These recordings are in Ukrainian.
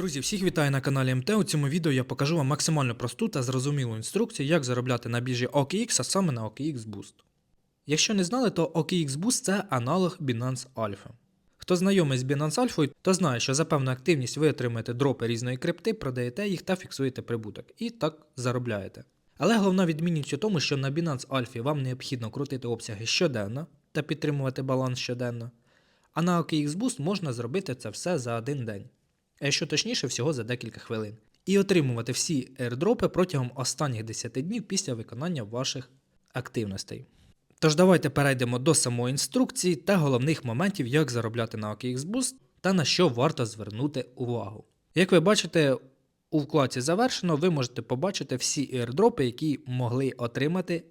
Друзі, всіх вітаю на каналі МТ. У цьому відео я покажу вам максимально просту та зрозумілу інструкцію, як заробляти на біржі OKX, а саме на OKX Boost. Якщо не знали, то OKX Boost це аналог Binance Alpha. Хто знайомий з Binance Alpha, то знає, що за певну активність ви отримуєте дропи різної крипти, продаєте їх та фіксуєте прибуток. І так заробляєте. Але головна відмінність у тому, що на Binance Alpha вам необхідно крутити обсяги щоденно та підтримувати баланс щоденно. А на OKX Boost можна зробити це все за один день якщо точніше, всього за декілька хвилин, і отримувати всі airdропи протягом останніх 10 днів після виконання ваших активностей. Тож давайте перейдемо до самої інструкції та головних моментів, як заробляти на OKX Boost та на що варто звернути увагу. Як ви бачите, у вкладці завершено, ви можете побачити всі airdропи, які могли отримати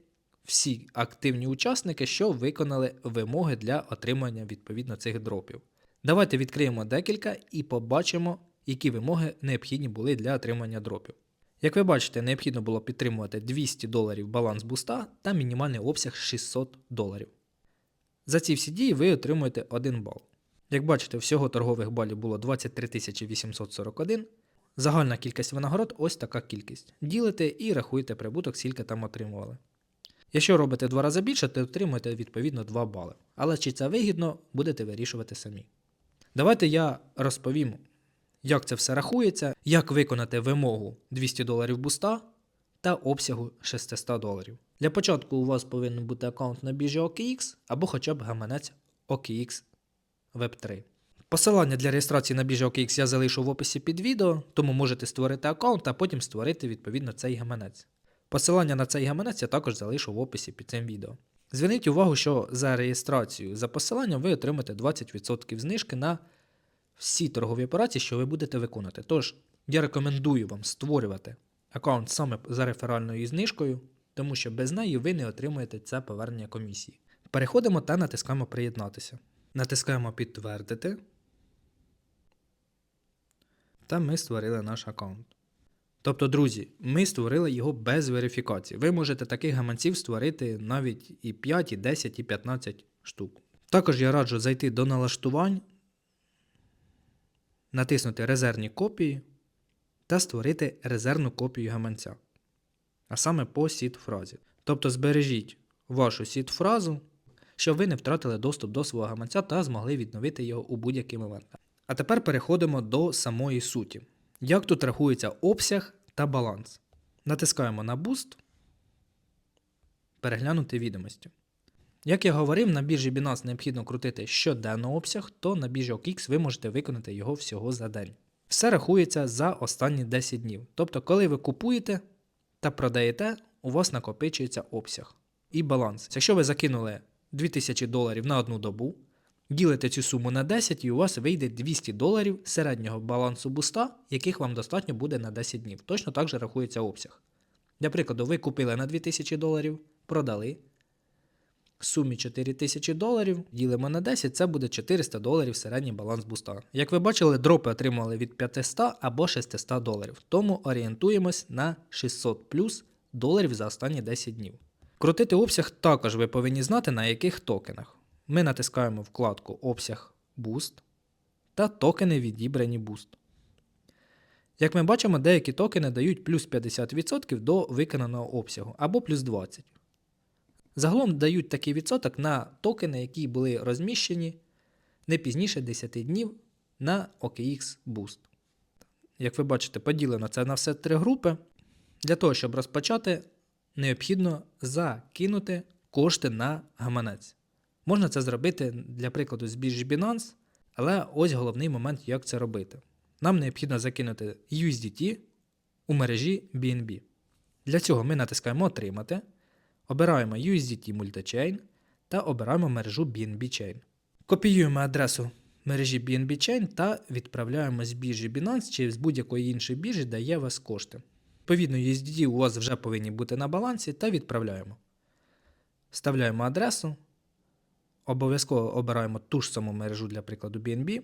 всі активні учасники, що виконали вимоги для отримання відповідно цих дропів. Давайте відкриємо декілька і побачимо, які вимоги необхідні були для отримання дропів. Як ви бачите, необхідно було підтримувати 200 доларів баланс буста та мінімальний обсяг 600 доларів. За ці всі дії ви отримуєте 1 бал. Як бачите, всього торгових балів було 23 841. Загальна кількість винагород ось така кількість. Ділите і рахуєте прибуток, скільки там отримували. Якщо робите два рази більше, то отримуєте відповідно 2 бали. Але чи це вигідно, будете вирішувати самі. Давайте я розповім, як це все рахується, як виконати вимогу 200 доларів буста та обсягу 600 доларів. Для початку у вас повинен бути аккаунт на біржі OKX або хоча б гаманець OKX Web3. Посилання для реєстрації на біржі OKX я залишу в описі під відео, тому можете створити аккаунт, а потім створити відповідно цей гаманець. Посилання на цей гаманець я також залишу в описі під цим відео. Зверніть увагу, що за реєстрацію за посиланням ви отримаєте 20% знижки на всі торгові операції, що ви будете виконувати. Тож, я рекомендую вам створювати аккаунт саме за реферальною знижкою, тому що без неї ви не отримуєте це повернення комісії. Переходимо та натискаємо приєднатися. Натискаємо підтвердити. Та ми створили наш аккаунт. Тобто, друзі, ми створили його без верифікації. Ви можете таких гаманців створити навіть і 5, і 10, і 15 штук. Також я раджу зайти до налаштувань, натиснути резервні копії та створити резервну копію гаманця. А саме по сід-фразі. Тобто збережіть вашу сід-фразу, щоб ви не втратили доступ до свого гаманця та змогли відновити його у будь-який момент. А тепер переходимо до самої суті. Як тут рахується обсяг та баланс? Натискаємо на Boost, переглянути відомості. Як я говорив, на біржі Binance необхідно крутити щоденно обсяг, то на біржі OKX ви можете виконати його всього за день. Все рахується за останні 10 днів. Тобто, коли ви купуєте та продаєте, у вас накопичується обсяг і баланс. Якщо ви закинули 2000 доларів на одну добу, ділите цю суму на 10 і у вас вийде 200 доларів середнього балансу буста, яких вам достатньо буде на 10 днів. Точно так же рахується обсяг. Для прикладу, ви купили на 2000 доларів, продали. В сумі 4000 доларів ділимо на 10, це буде 400 доларів середній баланс буста. Як ви бачили, дропи отримали від 500 або 600 доларів, тому орієнтуємось на 600 плюс доларів за останні 10 днів. Крутити обсяг також ви повинні знати на яких токенах. Ми натискаємо вкладку Обсяг Boost та токени відібрані Boost. Як ми бачимо, деякі токени дають плюс 50% до виконаного обсягу або плюс 20%. Загалом дають такий відсоток на токени, які були розміщені не пізніше 10 днів на OKX Boost. Як ви бачите, поділено це на все три групи. Для того, щоб розпочати, необхідно закинути кошти на гаманець. Можна це зробити, для прикладу, з біржі Binance, але ось головний момент, як це робити. Нам необхідно закинути USDT у мережі BNB. Для цього ми натискаємо Отримати, обираємо USDT Multichain та обираємо мережу BNB Chain. Копіюємо адресу мережі BNB Chain та відправляємо з біржі Binance чи з будь-якої іншої біржі, де є у вас кошти. Відповідно, USDT у вас вже повинні бути на балансі та відправляємо. Вставляємо адресу. Обов'язково обираємо ту ж саму мережу для прикладу BNB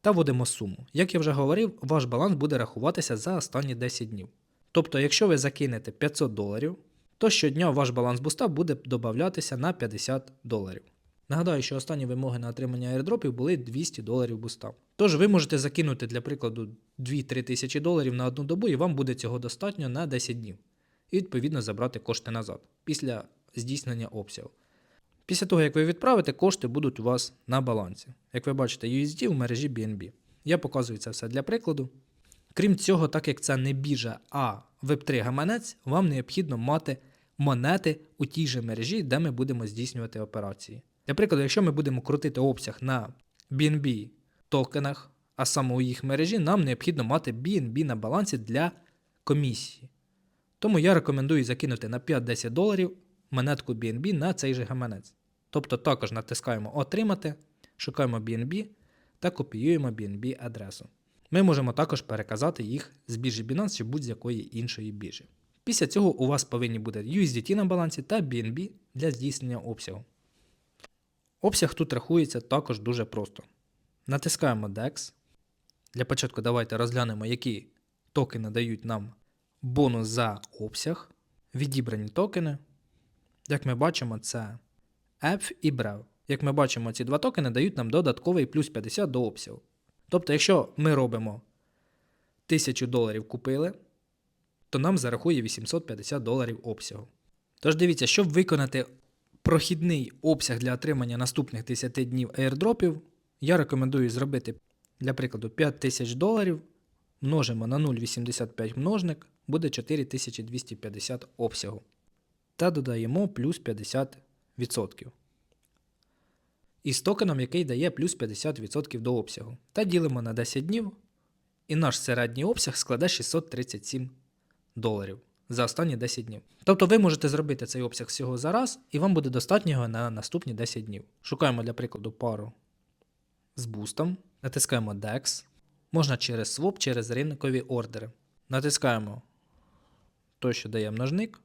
та вводимо суму. Як я вже говорив, ваш баланс буде рахуватися за останні 10 днів. Тобто, якщо ви закинете 500 доларів, то щодня ваш баланс буста буде додатися на 50 доларів. Нагадаю, що останні вимоги на отримання airdropів були 200 доларів буста. Тож ви можете закинути, для прикладу, 2-3 тисячі доларів на одну добу, і вам буде цього достатньо на 10 днів. І відповідно забрати кошти назад після здійснення обсягу. Після того, як ви відправите, кошти будуть у вас на балансі. Як ви бачите, USD в мережі BNB. Я показую це все для прикладу. Крім цього, так як це не біржа, а Web3 гаманець, вам необхідно мати монети у тій же мережі, де ми будемо здійснювати операції. Для прикладу, якщо ми будемо крутити обсяг на BNB токенах, а саме у їх мережі, нам необхідно мати BNB на балансі для комісії. Тому я рекомендую закинути на 5-10 доларів монетку BNB на цей же гаманець. Тобто також натискаємо Отримати, шукаємо BNB та копіюємо BNB адресу. Ми можемо також переказати їх з біржі Binance чи будь-якої іншої біржі. Після цього у вас повинні бути USDT на балансі та BNB для здійснення обсягу. Обсяг тут рахується також дуже просто. Натискаємо DEX. Для початку давайте розглянемо, які токени дають нам бонус за обсяг. Відібрані токени. Як ми бачимо, це EPF і BREV. Як ми бачимо, ці два токени дають нам додатковий плюс 50 до обсягу. Тобто, якщо ми робимо 1000 доларів купили, то нам зарахує 850 доларів обсягу. Тож дивіться, щоб виконати прохідний обсяг для отримання наступних 10 днів airdropів, я рекомендую зробити, для прикладу, 5000 доларів, множимо на 0,85 множник, буде 4250 обсягу. Та додаємо плюс 50%. Із токеном, який дає плюс 50% до обсягу. Та ділимо на 10 днів, і наш середній обсяг складе 637 доларів за останні 10 днів. Тобто ви можете зробити цей обсяг всього за раз, і вам буде достатньо його на наступні 10 днів. Шукаємо для прикладу пару з бустом, натискаємо DEX, можна через своп, через ринкові ордери. Натискаємо той, що дає множник.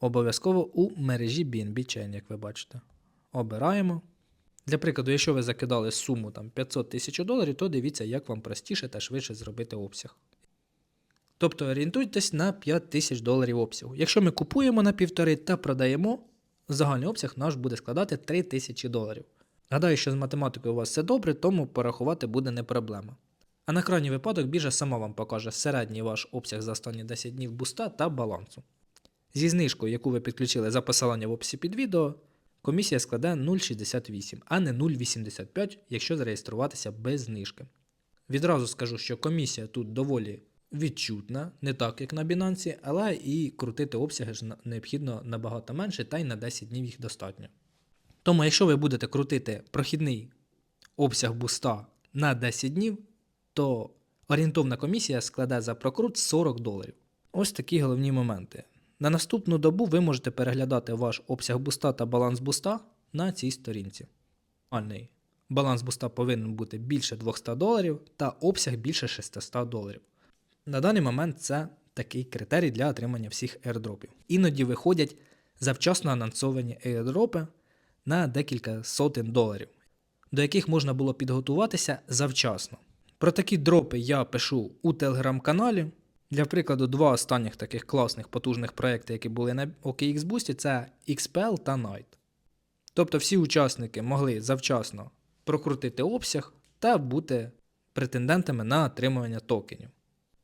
Обов'язково у мережі BNB Chain, як ви бачите. Обираємо. Для прикладу, якщо ви закидали суму там, 500 тисяч доларів, то дивіться, як вам простіше та швидше зробити обсяг. Тобто орієнтуйтесь на 5 тисяч доларів обсягу. Якщо ми купуємо на півтори та продаємо, загальний обсяг наш буде складати 3 тисячі доларів. Гадаю, що з математикою у вас все добре, тому порахувати буде не проблема. А на крайній випадок біржа сама вам покаже середній ваш обсяг за останні 10 днів буста та балансу. Зі знижкою, яку ви підключили за посилання в описі під відео, комісія складе 0,68, а не 0,85, якщо зареєструватися без знижки. Відразу скажу, що комісія тут доволі відчутна, не так як на Binance, але і крутити обсяги ж необхідно набагато менше, та й на 10 днів їх достатньо. Тому, якщо ви будете крутити прохідний обсяг буста на 10 днів, то орієнтовна комісія складе за прокрут 40 доларів. Ось такі головні моменти. На наступну добу ви можете переглядати ваш обсяг буста та баланс буста на цій сторінці. Баланс буста повинен бути більше 200 доларів та обсяг більше 600 доларів. На даний момент це такий критерій для отримання всіх airdropів. Іноді виходять завчасно анонсовані airdropи на декілька сотень доларів, до яких можна було підготуватися завчасно. Про такі дропи я пишу у телеграм-каналі. Для прикладу, два останніх таких класних потужних проєкти, які були на OKX Boost, це XPL та Night. Тобто всі учасники могли завчасно прокрутити обсяг та бути претендентами на отримування токенів.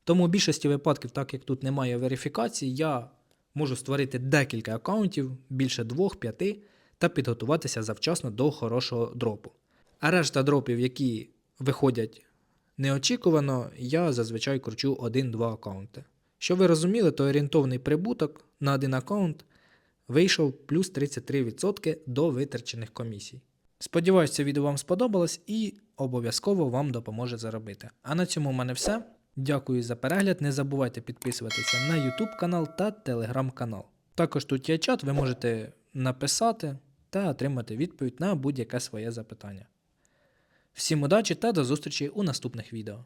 Тому у більшості випадків, так як тут немає верифікації, я можу створити декілька аккаунтів, більше двох-п'яти, та підготуватися завчасно до хорошого дропу. А решта дропів, які виходять неочікувано, я зазвичай кручу 1-2 аккаунти. Щоб ви розуміли, то орієнтовний прибуток на один аккаунт вийшов плюс 33% до витрачених комісій. Сподіваюся, це відео вам сподобалось і обов'язково вам допоможе заробити. А на цьому в мене все. Дякую за перегляд. Не забувайте підписуватися на YouTube канал та Telegram канал. Також тут є чат, ви можете написати та отримати відповідь на будь-яке своє запитання. Всім удачі та до зустрічі у наступних відео.